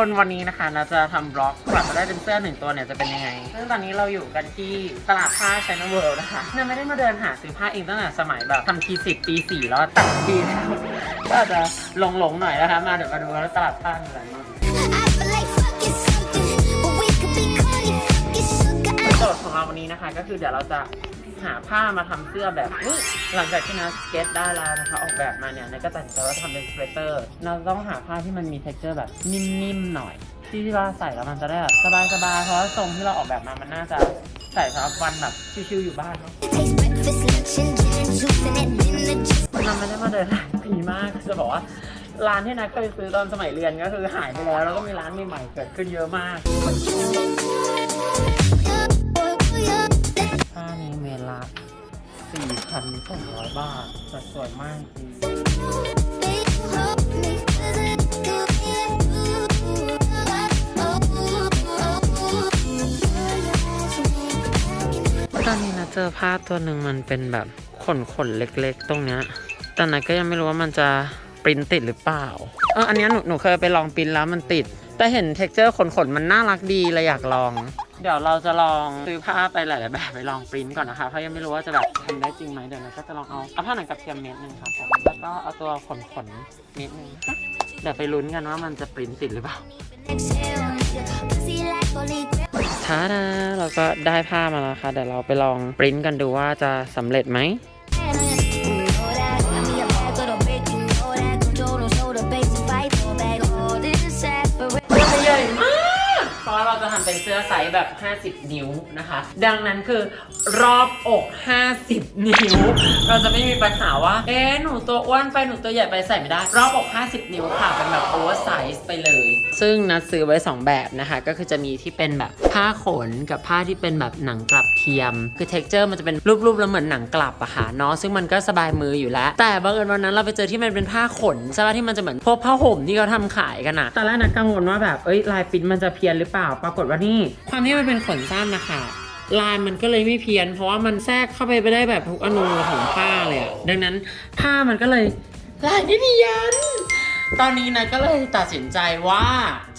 ทุกคนวันนี้นะคะเราจะทำบล็อกกว่าจะได้เป็นเสื้อหนึ่งตัวเนี่ยจะเป็นยังไงซึ่งตอนนี้เราอยู่กันที่ตลาดผ้าไชน่าเวิลด์นะคะเนี่ยไม่ได้มาเดินหาซื้อผ้าเองตั้งแต่สมัยแบบทำทีสิบปีสี่แล้วตัดปีแล้วก็อาจจะหลงๆหน่อยนะคะ มาเดี๋ยวมาดูกันว่าตลาดผ้ามีอะไรบ้าง I feel like fucking something, but we could be corny, fucking sugar. โจทย์ของเราวันนี้นะคะ ก็คือเดี๋ยวเราจะ หาผ้ามาทำเสื้อแบบนี้หลังจากที่นะสเก็ตได้แล้วนะคะ ออกแบบมาเนี่ยนะก็ตัดสินใจว่าทำเป็นสเวตเตอร์เราต้องหาผ้าที่มันมี t e x t อร์แบบนิ่มๆหน่อย ที่ที่เราใส่แล้วมันจะได้แบบสบายๆเพราะว่าทรงที่เราออกแบบมามันน่าจะใส่สำหรับวันแบบชิวๆอยู่บ้านเนาะมันไม่ได้มาเดินหลายปีมากจะบอกว่าร้านที่นัทเคยซื้อตอนสมัยเรียนก็คือหายไปแล้ว แล้วก็มีร้านใหม่ๆเกิดขึ้นเยอะมาก ผ้านี้เมลละ4,200 บาทแต่สวยมากจริงตอนนี้นะเจอผ้าตัวหนึ่งมันเป็นแบบขนขนเล็กๆ ตรงเนี้ยแต่นัทก็ยังไม่รู้ว่ามันจะปริ้นติดหรือเปล่า เอออันนี้หนูหนูเคยไปลองปริ้นแล้วมันติด แต่เห็นเท็กเจอร์ขนขนมันน่ารักดีเลยอยากลอง เดี๋ยวเราจะลองซื้อผ้าไปหลายๆแบบไปลองปริ้นก่อนนะคะ เพราะยังไม่รู้ว่าจะแบบทำได้จริงไหมเดี๋ยวเราก็จะลองเอาเอาผ้าหนังกับเทียมเม็ดหนึงครับผมแล้วก็เอาตัวขนขนๆเม็ดหนึงเดี๋ยวไปลุ้นกันว่ามันจะปริ้นติดหรือเปล่า ท้าดาเราก็ได้ผ้ามาแล้วค่ะเดี๋ยวเราไปลองปริ้นกันดูว่าจะสำเร็จไหมำเป็นเสื้อไซส์แบบ 50 นิ้วนะคะ ดังนั้นคือรอบอก 50 นิ้ว เราจะไม่มีปัญหาว่า เอ๊ะหนูตัวอ้วนไปหนูตัวใหญ่ไปใส่ไม่ได้ รอบอก 50 นิ้วค่ะ เป็นแบบโอเวอร์ไซส์ไปเลย ซึ่งนัดซื้อไว้ 2 แบบนะคะ ก็คือจะมีที่เป็นแบบผ้าขนกับผ้าที่เป็นแบบหนังกลับเทียม คือเท็กเจอร์มันจะเป็นรูปๆแล้วเหมือนหนังกลับอะค่ะเนาะซึ่งมันก็สบายมืออยู่แล้ว แต่บังเอิญวันนั้นเราไปเจอที่มันเป็นผ้าขนใช่ปะที่มันจะเหมือนพวกผ้าห่มที่เขาทำขายกันอะตอนแรกนัดกังวลว่าแบบเอ้ยลายปิ้นมันจะเพี้ยนหรือเปล่าปรากฏว่านี่ ความที่มันเป็นขนสั้นนะคะลายมันก็เลยไม่เพี้ยน เพราะว่ามันแทรกเข้าไปไปได้แบบทุกอนูของผ้าเลยอะดังนั้นผ้ามันก็เลยลายไม่เพี้ยน ตอนนี้นะก็เลยตัดสินใจว่า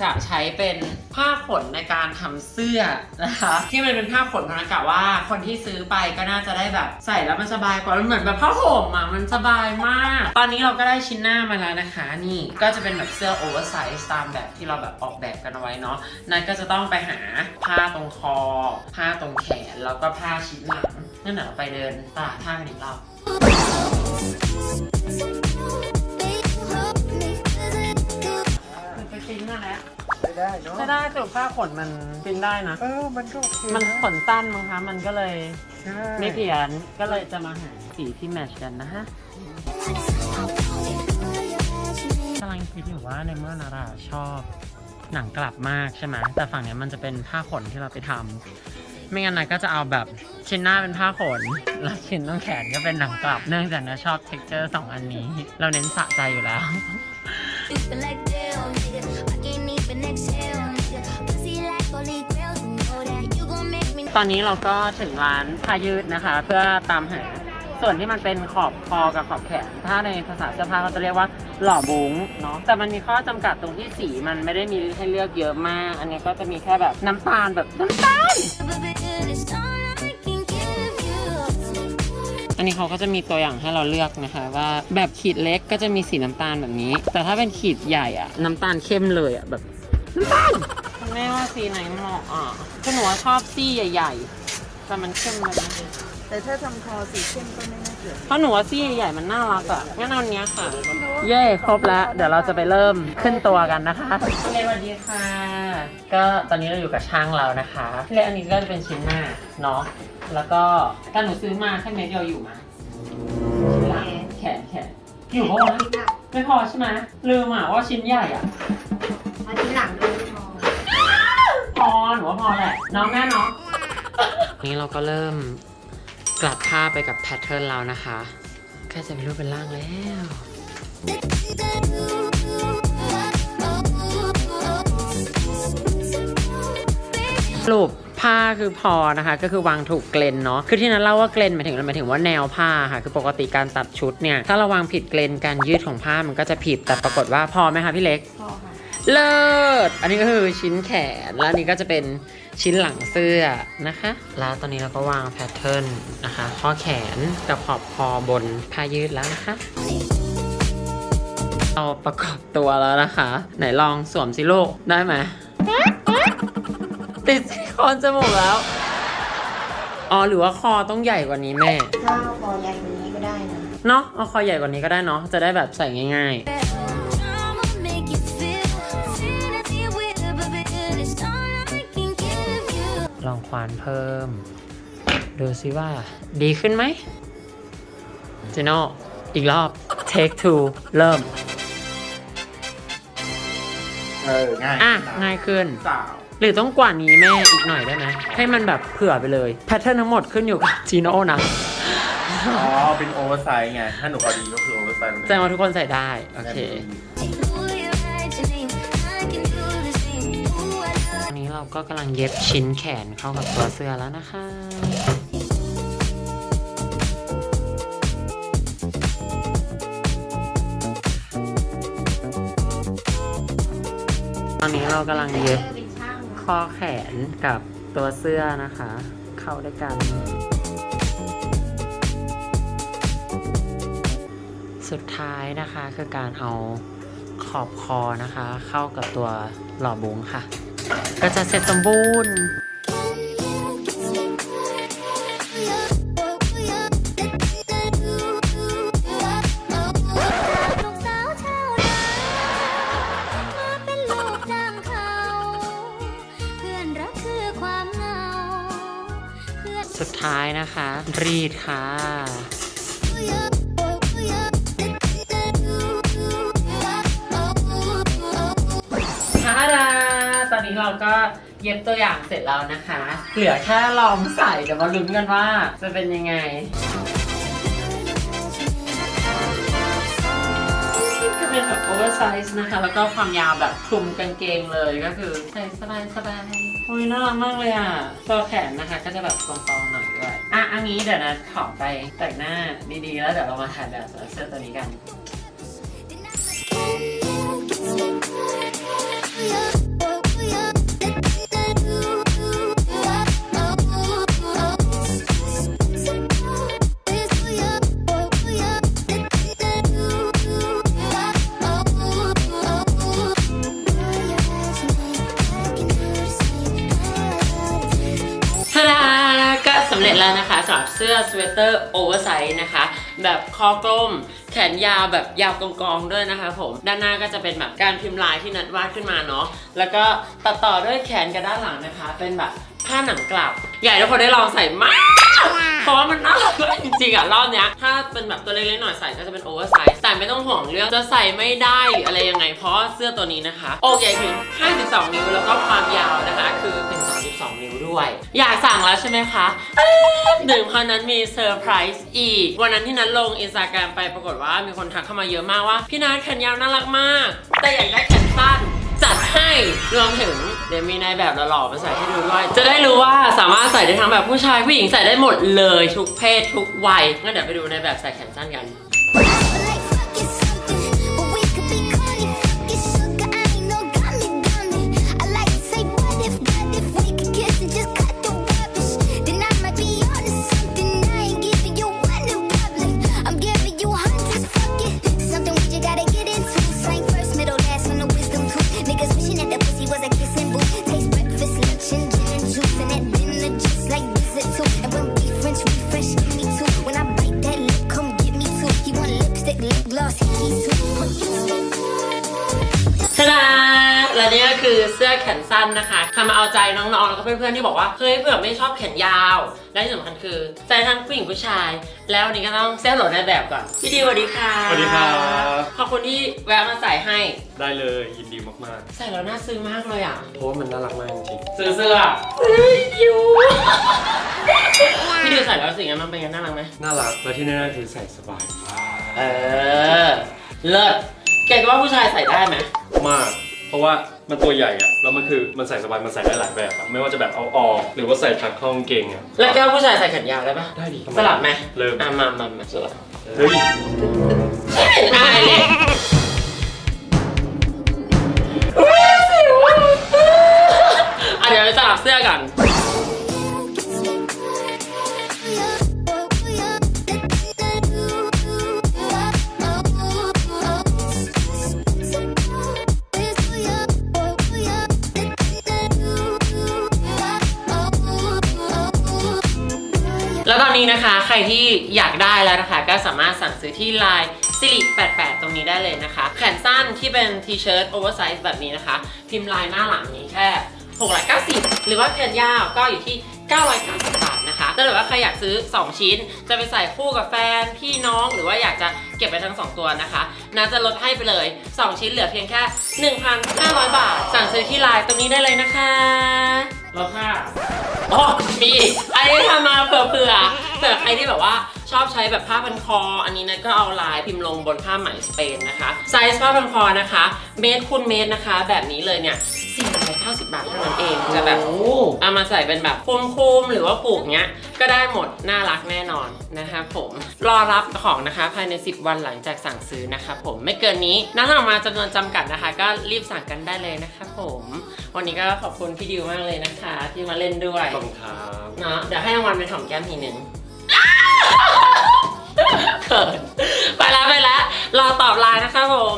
จะใช้เป็นผ้าขนในการทำเสื้อนะคะที่มันเป็นผ้าขนเพราะนันกะว่าคนที่ซื้อไปก็น่าจะได้แบบใส่แล้วมันสบายกว่ามันเหมือนแบบผ้าห่มอะมันสบายมาก ตอนนี้เราก็ได้ชิ้นหน้ามาแล้วนะคะ นี่ก็จะเป็นแบบเสื้อโอเวอร์ไซส์ตามแบบที่เราแบบออกแบบกันเอาไว้เนาะนันก็จะต้องไปหาผ้าตรงคอ ผ้าตรงแขนแล้วก็ผ้าชิ้นหลังนั่นเดี๋ยวไปเดินตลาดผ้ากันอีกรอบ ปปิ้นมาแล้วไม่ได้เนาะใช่ได้แต่ผ้าขนมันปิ้นได้นะ เออมันก็โอเคมันขนสั้นมั้งคะ มันก็เลยใช่ไม่เพี้ยนก็เลยจะมาหาสีที่แมทชกันนะฮะกำลังคิดอยู่ว่าในเมื่อนาราชอบหนังกลับมากใช่ไหมแต่ฝั่งเนี้ยมันจะเป็นผ้าขนที่เราไปทำไม่งั้นนะก็จะเอาแบบชิ้นหน้าเป็นผ้าขน แล้วชิ้นต้องแขนก็เป็นหนังกลับ เนื่องจากนะชอบเท็กเจอร์สองอันนี้ เราเน้นสะใจอยู่แล้ว ตอนนี้เราก็ถึงร้านผ้ายืดนะคะ เพื่อตามหาส่วนที่มันเป็นขอบคอกับขอบแขน ถ้าในภาษาเสื้อผ้าเขาจะเรียกว่าหล่อบุ้งเนาะแต่มันมีข้อจำกัดตรงที่สีมันไม่ได้มีให้เลือกเยอะมาก อันนี้ก็จะมีแค่แบบน้ำตาลแบบน้ำตาล อันนี้เขาก็จะมีตัวอย่างให้เราเลือกนะคะ ว่าแบบขีดเล็กก็จะมีสีน้ำตาลแบบนี้ แต่ถ้าเป็นขีดใหญ่อะน้ำตาลเข้มเลยอะแบบน้ำตาลคุณแม่ว่าสีไหนเหมาะอะคือหนูว่าชอบสีใหญ่ๆแต่มันเข้มไปนะแต่ถ้าทำคอสีเข้มก็ไม่น่า เกลียดเพราะหนูว่าสีใหญ่ๆมันน่ารักอะงั้นเอาอันเนี้ยค่ะ เย่ครบแล้ว เดี๋ยวเราจะไปเริ่มขึ้นตัวกันนะคะพี่เล็กสวัสดีค่ะ ก็ตอนนี้เราอยู่กับช่างเรานะคะพี่เล็กอันนี้ก็จะเป็นชิ้นหน้าเนาะ แล้วก็ถ้าหนูซื้อมาแค่เม็ดเดียวอยู่ไหมชิ้นหลังแขนแขนอยู่ปะวะไม่พอใช่ไหมลืมอะว่าชิ้นใหญ่อะ อาทิตย์หลังดูพอพอหนูว่าพอแหละ น้องแม่เนาะ นี่เราก็เริ่ม กลับผ้าไปกับแพทเทิร์นเรานะคะแค่จะเป็นรูปเป็นร่างแล้วสรุปผ้าคือพอนะคะก็คือวางถูกเกลนเนาะคือที่นั้นเล่าว่าเกลนหมายถึงหมายถึงว่าแนวผ้าค่ะคือปกติการตัดชุดเนี่ยถ้าเราวางผิดเกลนการยืดของผ้ามันก็จะผิดแต่ปรากฏว่าพอไหมคะพี่เล็กพอค่ะเลิศอันนี้ก็คือชิ้นแขนแล้วอันนี้ก็จะเป็น ชิ้นหลังเสื้อนะคะ แล้วตอนนี้เราก็วางแพทเทิร์นนะคะ ข้อแขนกับขอบคอบนผ้ายืดแล้วนะคะเราประกอบตัวแล้วนะคะ ไหนลองสวมสิลูกได้ไหมติดซิลิโคนจมูกแล้ว อ๋อหรือว่าคอต้องใหญ่กว่านี้แม่ถ้าคอใหญ่กว่านี้ก็ได้นะเนาะเอาคอใหญ่กว่านี้ก็ได้เนาะจะได้แบบใส่ง่าย I'ma ควานเพิ่ม ดูซิว่าดีขึ้นไหมจิโน่อีกรอบ take two เริ่ม เออ ง่ายอะ ง่ายขึ้น สาวหรือต้องกว่านี้แม่อีกหน่อยได้ไหมให้มันแบบเผื่อไปเลย แพทเทิร์นทั้งหมดขึ้นอยู่กับจีโน่นะอ๋อ เป็นโอเวอร์ไซส์ไง ถ้าหนูพอดีก็คือโอเวอร์ไซส์แสดงว่าทุกคนใส่ได้ โอเค Ooh, you เราก็กำลังเย็บชิ้นแขนเข้ากับตัวเสื้อแล้วนะคะตอนนี้เรากำลังเย็บข้อแขนกับตัวเสื้อนะคะ เข้าด้วยกัน สุดท้ายนะคะคือการเอาขอบคอนะคะ เข้ากับตัวหล่อบุ้งค่ะ ก็จะเสร็จสมบูรณ์ลูกสาวชาวนามาเป็นลูกจ้างเขาเพื่อนรักคือความเหงาเพื่อนสุดท้ายนะคะ รีดค่ะ นี้เราก็เย็บตัวอย่างเสร็จแล้วนะคะ เหลือแค่ลองใส่เดี๋ยวมาลุ้นกันว่าจะเป็นยังไงก็เป็นแบบโอเวอร์ไซส์นะคะ แล้วก็ความยาวแบบคลุมกางเกงเลยก็คือใส่สบายสบายโอ้ยน่ารักมากเลยอะตัวแขนนะคะก็จะแบบตรงๆหน่อยด้วยอะอันนี้เดี๋ยวนะขอไปแต่งหน้าดีๆ แล้วเดี๋ยวเรามาถ่ายแบบเสื้อตัวนี้กันำเร็จแล้วนะคะสำหรับเสื้อสเวตเตอร์โอเวอร์ไซส์นะคะ แบบคอกลม แขนยาวแบบยาวกองๆด้วยนะคะผม ด้านหน้าก็จะเป็นแบบการพิมพ์ลายที่นัดวาดขึ้นมาเนาะแล้วก็ตัดต่อด้วยแขนกับด้านหลังนะคะ เป็นแบบผ้าหนังกลับ ใหญ่ทุกคนได้ลองใส่มาก ๆอะรอบเนี้ยถ้าเป็นแบบตัวเล็กๆหน่อยใส่ก็จะเป็นโอเวอร์ไซส์แต่ไม่ต้องห่วงเรื่องจะใส่ไม่ได้หรืออะไรยังไง เพราะเสื้อตัวนี้นะคะ โอกใหญ่ถึง 52 นิ้วแล้วก็ความยาวนะคะ คือเป็น32 นิ้วด้วย อยากสั่งแล้วใช่ไหมคะหนึ่งคนนั้นมีเซอร์ไพรส์อีก วันนั้นที่นัดลงอินสตาแกรมไปปรากฏว่ามีคนทักเข้ามาเยอะมากว่า พี่นัทแขนยาวน่ารักมาก แต่อยากได้แขนสั้นจัดให้รวมถึง เดี๋ยวมีนายแบบหล่อๆมาใส่ให้ดูด้วยจะได้รู้ว่าสามารถใส่ได้ทั้งแบบผู้ชายผู้หญิงใส่ได้หมดเลยทุกเพศทุกวัยงั้นเดี๋ยวไปดูนายแบบใส่แขนสั้นกัน และนี่ก็คือเสื้อแขนสั้นนะคะทำมาเอาใจน้องๆ แล้วก็เพื่อนๆ ที่บอกว่า เฮ้ยเผื่อไม่ชอบแขนยาว และที่สำคัญคือ ใจทั้งผู้หญิงผู้ชาย แล้ววันนี้ก็ต้องเซลล์โหลดในแบบก่อน พี่ดีสวัสดีค่ะสวัสดีครับ ขอบคุณที่แวะมาใส่ให้ ได้เลยยินดีมากใส่แล้วน่าซื้อมากเลยอะ ๆ เพราะว่ามันน่ารักมากจริงซื้อเสื้อซื้ออยู่พี่ดิวใส่แล้วสิ่งนั้นมันเป็นไงน่ารักไหม ๆ น่ารัก และที่แน่ๆคือใส่สบายมากเออ เลิศเกดว่าผู้ชายใส่ได้ไหมมาก เพราะว่ามันตัวใหญ่อะแล้วมันคือมันใส่สบายมันใส่ได้หลายแบบอะไม่ว่าจะแบบเอาออกหรือว่าใส่ทักข้องเกงอะแล้วแก้วผู้ชายใส่แขนยาวได้ปะได้ดิสลับไหมเริ่มมามามาสลับเฮ้ยอายเเดี๋ยวไปสลับเสื้อกัน นะคะ ใครที่อยากได้แล้วนะคะ ก็สามารถสั่งซื้อที่ไลน์สิริ88 ตรงนี้ได้เลยนะคะ แขนสั้นที่เป็นทีเชิ้ตโอเวอร์ไซส์แบบนี้นะคะ พิมพ์ลายหน้าหลังนี้แค่690 หรือว่าแขนยาวก็อยู่ที่ 990 บาทนะคะถ้าเกิดว่าใครอยากซื้อ 2 ชิ้น จะไปใส่คู่กับแฟน พี่น้องหรือว่าอยากจะเก็บไปทั้ง 2 ตัวนะคะน่าจะลดให้ไปเลย 2 ชิ้นเหลือเพียงแค่ 1,500 บาท สั่งซื้อที่ไลน์ตรงนี้ได้เลยนะคะ ลดค่าอ๋อมีอันนี้ทำมาเผื่อเผื่อเผื่อใครที่แบบว่าชอบใช้แบบผ้าพันคอ อันนี้นะก็เอาลายพิมพ์ลงบนผ้าไหมสเปนนะคะ ไซส์ผ้าพันคอนะคะ เมตรคูณเมตรนะคะ แบบนี้เลยเนี่ย 490 บาทเท่านั้นเองจะแบบเอามาใส่เป็นแบบคุมๆหรือว่าผูกเงี้ยก็ได้หมดน่ารักแน่นอนนะคะผมรอรับของนะคะภายใน 10 วันหลังจากสั่งซื้อนะคะผมไม่เกินนี้นัถ้าออกมาจำนวนจำกัดนะคะ ก็รีบสั่งกันได้เลยนะคะผมวันนี้ก็ขอบคุณพี่ดิวมากเลยนะคะ ที่มาเล่นด้วยขอบคุณครับเนาะเดี๋ยวให้รางวัลเป็นของแก้มทีหนึ่งเขินไปแล้วไปแล้วรอตอบไลน์นะคะผม